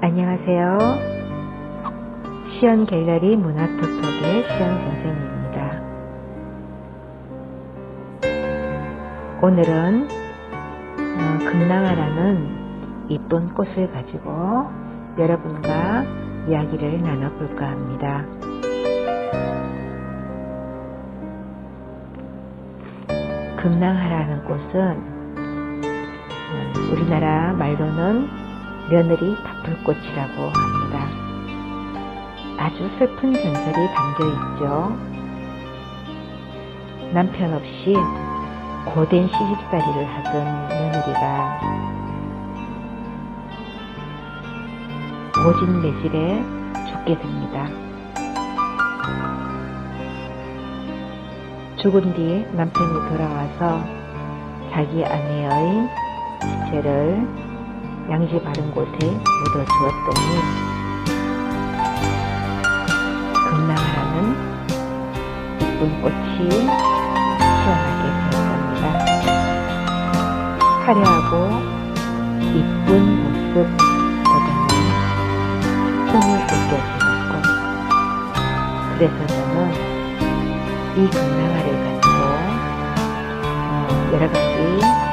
안녕하세요. 시연 갤러리 문화톡톡의 시연 선생님입니다. 오늘은 어, 금낭아라는 이쁜 꽃을 가지고 여러분과 이야기를 나눠볼까 합니다. 금낭아라는 꽃은 어, 우리나라 말로는 며느리 바쁠꽃이라고 합니다. 아주 슬픈 전설이 담겨 있죠. 남편 없이 고된 시집살이를 하던 며느리가 모진 매질에 죽게 됩니다. 죽은 뒤 남편이 돌아와서 자기 아내의 시체를 양지 바른 곳에 묻어 주었더니 금나라는 이쁜 꽃이 피어나게 되었답니다. 화려하고 이쁜 모습보다는 숨이 느껴지는 꽃. 그래서 저는 이 금나라를 가지고 어, 여러 가지